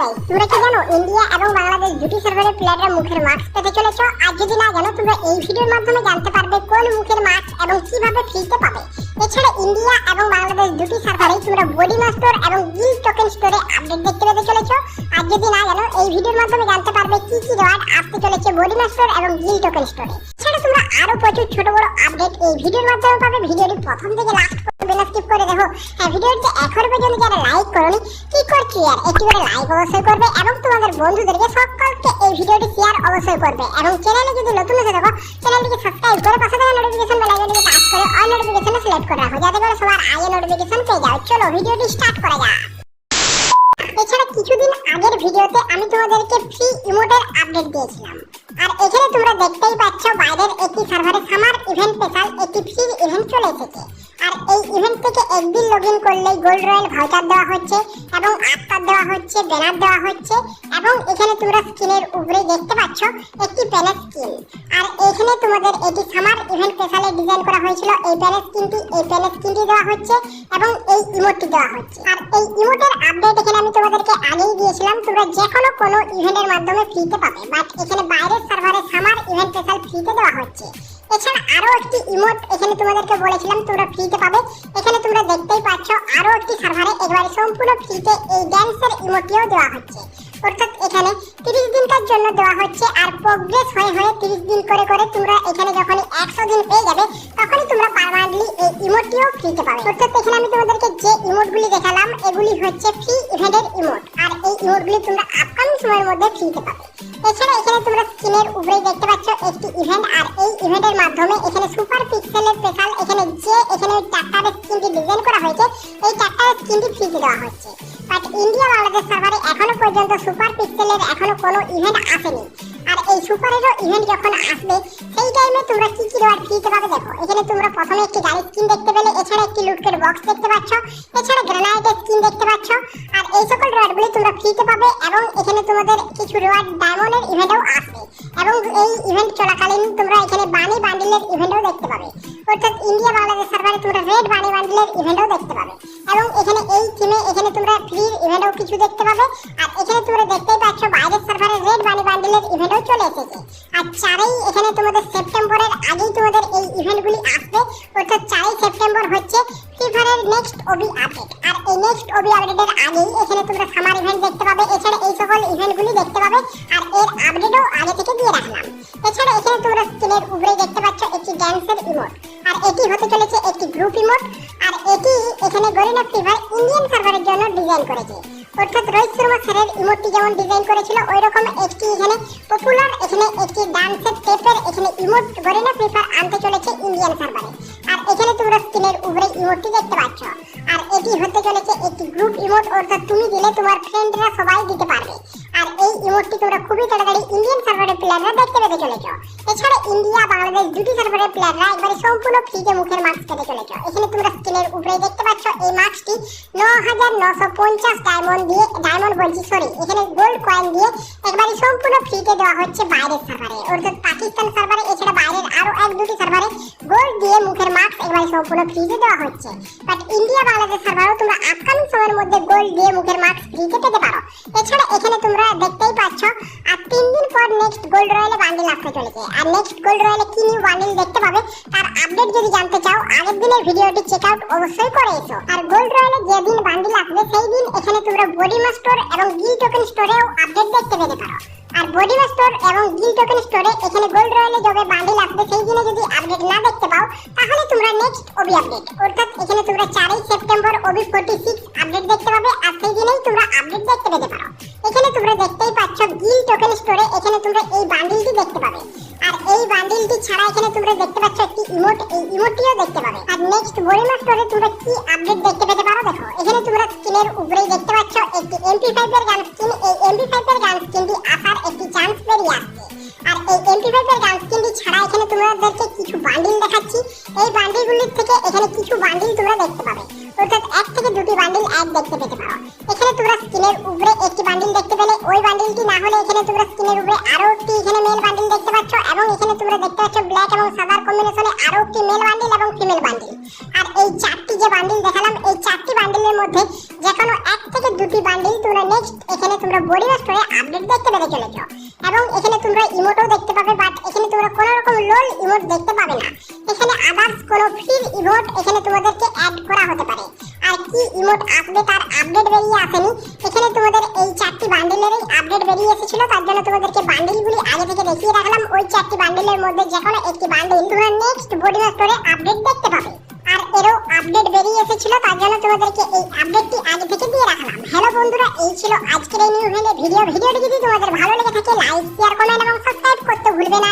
Guys তোমরা কি জানো ইন্ডিয়া এবং বাংলাদেশ দুটি সার্ভারের প্লেয়াররা মুখের মাস্ক পেতে চলেছো? আর যদি না জানো, তোমরা এই ভিডিওর মাধ্যমে জানতে পারবে কোন মুখের মাস্ক এবং কীভাবে ফ্রিতে পাবে। এছাড়া ইন্ডিয়া এবং বাংলাদেশ দুটি সার্ভারে তোমরা বডি মাস্টার এবং গিল টোকেন স্টোরে আপডেট দেখতে পেতে চলেছো। আর যদি না জানো, এই ভিডিওর মাধ্যমে জানতে পারবে কি কি রিওয়ার্ড আসতে চলেছে বডি মাস্টার এবং গিল টোকেন স্টোরে এছাড়া তোমরা আরও প্রচুর ছোট বড় আপডেট এই ভিডিওর মাধ্যমে পাবে। ভিডিওটি প্রথম থেকে লাস্ট স্কিপ করে দেখো। হ্যাঁ ভিডিওটি এখনও পর্যন্ত যারা লাইক করনি, কি করছি আর একটি করে লাইক অবশ্যই করবে এবং তোমাদের বন্ধুদেরকে সকলকে এই ভিডিওটি শেয়ার অবশ্যই করবে। এবং চ্যানেলে যদি নতুন এসে থাকো চ্যানেলটিকে সাবস্ক্রাইব করে পাশে থাকা নোটিফিকেশন বেল আইকনটিকে টাচ করে অল নোটিফিকেশনে সিলেক্ট করে রাখো, যাতে করে সবার আগে নোটিফিকেশন পেয়ে যাও চলো ভিডিওটি স্টার্ট করা যাক। এছাড়া কিছুদিন আগের ভিডিওতে আমি তোমাদেরকে ফ্রি ইমোটের আপডেট দিয়েছিলাম। আর এখানে তোমরা দেখতেই পাচ্ছ বাইরের একটি সার্ভারে সামার ইভেন্ট স্পেশাল একটি ফ্রি ইভেন্ট চলে এসেছে। আর এই ইভেন্ট থেকে একদিন লগ ইন করলেই গোল্ড রয়্যাল ভাউচার দেওয়া হচ্ছে এবং আফতার দেওয়া হচ্ছে ব্যানার দেওয়া হচ্ছে এবং এখানে তোমরা স্ক্রিনের উপরে দেখতে পাচ্ছ একটি প্যানেল স্কিন আর এখানে তোমাদের এটি সামার ইভেন্ট স্পেশালে ডিজাইন করা হয়েছিল। এই প্যানেল স্কিনটি এই প্যানেল স্কিনটি দেওয়া হচ্ছে এবং এই ইমোটটি দেওয়া হচ্ছে। আর এই ইমোটের আপডেট তোমাদেরকে আগেই দিয়েছিলাম, তোমরা যে কোনো কোনো ইভেন্টের মাধ্যমে ফ্রিতে পাবে বাট এখানে বাইরের সার্ভারে সামার ইভেন্ট স্পেশাল ফ্রিতে দেওয়া হচ্ছে। এছাড়া আরও একটি ইমোট এখানে তোমাদেরকে বলেছিলাম, তোমরা ফ্রিতে পাবে। এখানে তোমরা দেখতেই পাচ্ছ, আরও একটি সার্ভারে একবারে সম্পূর্ণ ফ্রিতে এই ড্যান্সের ইমোটিও দেওয়া হচ্ছে। অর্থাৎ এখানে তিরিশ দিনকার জন্য দেওয়া হচ্ছে, আর প্রোগ্রেস হয়ে হয়ে তিরিশ দিন করে করে তোমরা এখানে যখনই একশো দিন পেয়ে যাবে, তখনই তোমরা পারমানেন্টলি এই ইমোটটিও ফ্রিতে পাবে। অর্থাৎ এখানে আমি তোমাদেরকে যে ইমোটগুলি দেখালাম এগুলি হচ্ছে ফ্রি ইভেন্টের ইমোট আর এই ইমোটগুলি তোমরা আপকামিং সময়ের মধ্যে ফ্রিতে পাবে। এছাড়া এখানে তোমরা স্ক্রিনের উপরে দেখতে পাচ্ছ একটি ইভেন্ট আর এই ইভেন্টের মাধ্যমে এখানে সুপার পিক্সেলের স্পেশাল এখানে যে এখানে ট্রাক্টর স্কিনটি ডিজাইন করা হয়েছে, এই ট্রাক্টর স্কিনটি ফ্রিতে দেওয়া হচ্ছে। বাট ইন্ডিয়া বাংলাদেশ সার্ভারে এখনও পর্যন্ত সুপার পিক্সেলের এখনও কোনো ইভেন্ট আসেনি। আর এই সুপারেরও ইভেন্ট যখন আসবে, সেই টাইমে তোমরা কি কি রিওয়ার্ড ফ্রিতে পাবে দেখো। এখানে তোমরা প্রথমে একটি গাড়ির স্কিন দেখতে পেলে, এছাড়া একটি লুটকের বক্স দেখতে পাচ্ছ, এছাড়া গ্রানাইটের স্কিন দেখতে পাচ্ছ, আর এই সকল রিওয়ার্ডগুলি তোমরা ফ্রিতে পাবে এবং এখানে তোমাদের কিছু রিওয়ার্ড ডায়মন্ডের ইভেন্টও আসবে। এবং এই ইভেন্ট চলাকালীন তোমরা এখানে বানি বান্ডিলের ইভেন্টও দেখতে পাবে। অর্থাৎ ইন্ডিয়া বাংলাদেশ সার্ভারে তোমরা রেড বানি বান্ডিলের ইভেন্টও দেখতে পাবে। এবং এখানে এই টিমে এখানে তোমরা ফ্রি ইভেন্টও কিছু দেখতে পাবে। তোমাদের সেপ্টেম্বরের আগেই তোমাদের এই ইভেন্টগুলি আসবে। অর্থাৎ চারই সেপ্টেম্বর হচ্ছে ফ্রি ফায়ারের নেক্সট ওবি আপডেট আর এই নেক্সট ওবি আপডেটের আগেই এখানে তোমরা সামার ইভেন্ট দেখতে পাবে। এছাড়া এই সকল ইভেন্টগুলি দেখতে পাবে। আর এর আপডেটও আগে থেকে দিয়ে রাখলাম। এছাড়া এখানে তোমরা স্ক্রিনের উপরে দেখতে পাচ্ছ একটি ড্যান্সের ইমোট আর এটি হতে চলেছে একটি গ্রুপ ইমোট আর এটি এখানে গরিনা ফিভার ইন্ডিয়ান সার্ভারের জন্য ডিজাইন করেছে। অর্থাৎ রোহিত শর্মা স্যারের ইমোটটি যেমন ডিজাইন করেছিল ওই রকম একটি এখানে পপুলার এখানে একটি ডান্সের টেপের এখানে ইমোট না পেপার আনতে চলেছে ইন্ডিয়ান সার্ভারে আর এখানে তোমরা স্ক্রিনের উপরে ইমোটটি দেখতে পাচ্ছ। আর এটি হতে চলেছে একটি গ্রুপ ইমোট অর্থাৎ তুমি দিলে তোমার ফ্রেন্ডরা সবাই দিতে পারবে। আর এই ইমোটটি তোমরা খুবই তাড়াতাড়ি ইন্ডিয়ান সার্ভারের প্লেয়াররা দেখতে পেতে চলেছ। এছাড়া ইন্ডিয়া বাংলাদেশ দুটি সার্ভারের প্লেয়াররা একবারে সম্পূর্ণ ফ্রিতে মুখের মাস্ক পেতে চলেছ এখানে তোমরা স্ক্রিনের উপরে দেখতে পাচ্ছ এই মাস্কটি ন হাজার নশো পঞ্চাশ ডায়মন্ড দিয়ে ডায়মন্ড বলছি সরি এখানে গোল্ড কয়েন দিয়ে একবারে সম্পূর্ণ ফ্রিতে দেওয়া হচ্ছে বাইরের সার্ভারে অর্থাৎ পাকিস্তান সার্ভারে এছাড়া বাইরের আরও এক দুটি সার্ভারে গোল্ড দিয়ে মুখের মাস্ক একবারে সম্পূর্ণ ফ্রিতে দেওয়া হচ্ছে। বাট ইন্ডিয়া বাংলাদেশ সার্ভারও তোমরা আপকামিং সময়ের মধ্যে গোল্ড দিয়ে মুখের মাস্ক ফ্রিতে পেতে পারো। এছাড়া আসতে চলেছে আর নেক্সট গোল্ড রয়্যালে কি নিউ বান্ডিল দেখতে পাবে? তার আপডেট যদি জানতে চাও, আগের দিনের ভিডিওটি চেক আউট অবশ্যই করে এসো। আর গোল্ড রয়্যালে যেদিন বান্ডিল আসবে সেই দিন এখানে তোমরা বডি মাস্টার এবং গিল টোকেন স্টোরেও আপডেট দেখতে পেতে পারো। আর বডি মাস্টার এবং গিল টোকেন স্টোরে এখানে গোল্ড রয়্যালে যবে বান্ডিল আসবে সেই দিনে যদি আপডেট না দেখতে পাও, তাহলে তোমরা নেক্সট ওবি আপডেট অর্থাৎ এখানে তোমরা চারই September OB forty six update দেখতে পাবে, আর সেই দিনেই তোমরা আপডেট দেখতে পেতে পারো। এখানে তোমরা দেখতেই পাচ্ছ গিল টোকেন স্টোরে এখানে তোমরা এই বান্ডিলটি দেখতে পাবে। আর এই বান্ডিলটি ছাড়া এখানে তোমরা দেখতে পাচ্ছ একটি ইমোট, এই ইমোটটিও দেখতে পাবে। আর নেক্সট বরিমা স্টোরে তোমরা কি আপডেট দেখতে পেতে পারো দেখো। এখানে তোমরা স্ক্রিনের উপরেই দেখতে পাচ্ছ একটি এমপি ফাইভ এর গান স্কিন এই এমপি ফাইভ এর গান স্কিনটি আসার একটি চান্স বেরিয়ে আসছে। আর এই এমপি ফাইভ এর গান স্কিনটি ছাড়া এখানে তোমাদেরকে কিছু বান্ডিল দেখাচ্ছি। এই বান্ডিলগুলির থেকে এখানে কিছু বান্ডিল তোমরা দেখতে পাবে। অর্থাৎ এক থেকে দুটি বান্ডিল এক দেখতে পেতে পারো। এখানে তোমরা ওই বান্ডিলটি না হলে এখানে তোমরা স্ক্রিনের উপরে আরও একটি এখানে মেল বান্ডিল দেখতে পাচ্ছ এবং এখানে তোমরা দেখতে পাচ্ছ ব্ল্যাক এবং সাদার কম্বিনেশনে আরও একটি মেল বান্ডিল এবং ফিমেল বান্ডিল আর এই চারটি যে বান্ডিল দেখালাম, এই চারটি বান্ডিলের মধ্যে যে কোনো এক থেকে দুটি বান্ডিল তোমরা নেক্সট এখানে তোমরা বডি স্টোরে আপডেট দেখতে পেতে চলেছ। এবং এখানে তোমরা ইমোটও দেখতে পাবে বাট এখানে তোমরা কোনো রকম লোল ইমোট দেখতে পাবে না। এখানে আদার্স কোনো ফ্রি ইমোট এখানে তোমাদেরকে অ্যাড করা হতে পারে। আর কি ইমোট আসবে তার আপডেট বেরিয়ে আসেনি? এখানে তোমাদের এই চারটি বান্ডিলেরই আপডেট বেরিয়ে এসেছিল, তার জন্য তোমাদেরকে বান্ডিলগুলি আগে থেকে দেখিয়ে রাখলাম। ওই চারটি বান্ডেলের মধ্যে যে কোনো একটি বান্ডেল তোমরা নেক্সট বডি স্টোরে আপডেট দেখতে পাবে। আর এরও আপডেট বেরিয়ে এসেছিল, তার জন্য তোমাদেরকে এই আপডেটটি আগে থেকে দিয়ে রাখলাম। হ্যালো বন্ধুরা, এই ছিল আজকের এই নিউ হেলে ভিডিও ভিডিওটি যদি তোমাদের ভালো লেগে থাকে লাইক শেয়ার কমেন্ট এবং সাবস্ক্রাইব করতে ভুলবে না।